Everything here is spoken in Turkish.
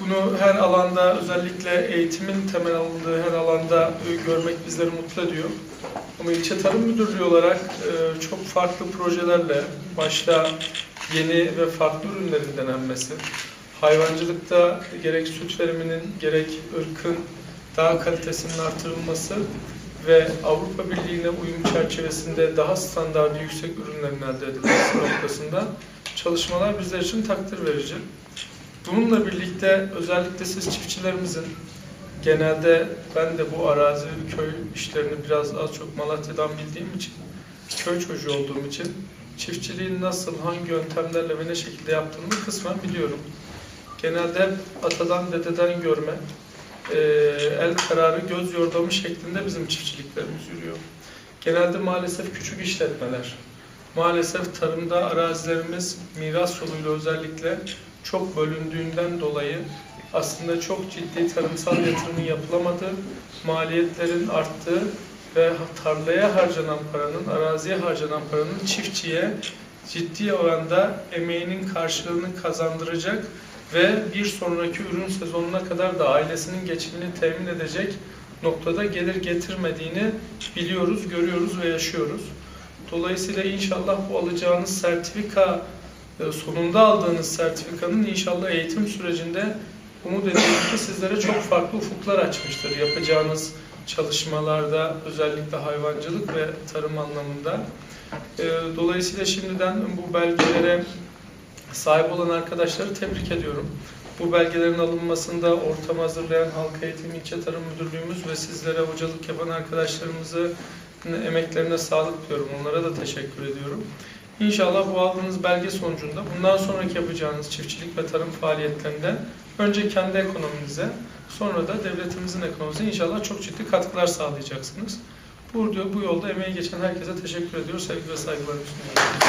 Bunu her alanda özellikle eğitimin temel alındığı her alanda e, görmek bizleri mutlu ediyor. Ama ilçe tarım müdürlüğü olarak e, çok farklı projelerle başta yeni ve farklı ürünlerin denenmesi, hayvancılıkta gerek süt veriminin gerek ırkın daha kalitesinin artırılması ve Avrupa Birliği'ne uyum çerçevesinde daha standartı yüksek ürünlerin elde edilmesi noktasında çalışmalar bizler için takdir verici. Bununla birlikte özellikle siz çiftçilerimizin genelde ben de bu arazi köy işlerini biraz az çok Malatya'dan bildiğim için köy çocuğu olduğum için çiftçiliğin nasıl, hangi yöntemlerle ve ne şekilde yaptığını kısmen biliyorum. Genelde atadan, dededen görme, e, el kararı, göz yordamı şeklinde bizim çiftçiliklerimiz yürüyor. Genelde maalesef küçük işletmeler, maalesef tarımda arazilerimiz miras yoluyla özellikle çok bölündüğünden dolayı aslında çok ciddi tarımsal yatırımın yapılamadığı, maliyetlerin arttığı ve tarlaya harcanan paranın, araziye harcanan paranın çiftçiye ciddi oranda emeğinin karşılığını kazandıracak ve bir sonraki ürün sezonuna kadar da ailesinin geçimini temin edecek noktada gelir getirmediğini biliyoruz, görüyoruz ve yaşıyoruz. Dolayısıyla inşallah bu alacağınız sertifika e, sonunda aldığınız sertifikanın inşallah eğitim sürecinde umut ediyorum ki sizlere çok farklı ufuklar açmıştır. Yapacağınız çalışmalarda özellikle hayvancılık ve tarım anlamında. E, Dolayısıyla şimdiden bu belgelere sahip olan arkadaşları tebrik ediyorum. Bu belgelerin alınmasında ortam hazırlayan Halk Eğitimi İlçe Tarım Müdürlüğümüz ve sizlere hocalık yapan arkadaşlarımızı emeklerine sağlık diyorum. Onlara da teşekkür ediyorum. İnşallah bu aldığınız belge sonucunda bundan sonraki yapacağınız çiftçilik ve tarım faaliyetlerinde önce kendi ekonominize sonra da devletimizin ekonomisine inşallah çok ciddi katkılar sağlayacaksınız. Bu, bu yolda emeği geçen herkese teşekkür ediyor. Sevgi ve saygılarımı sunuyorum.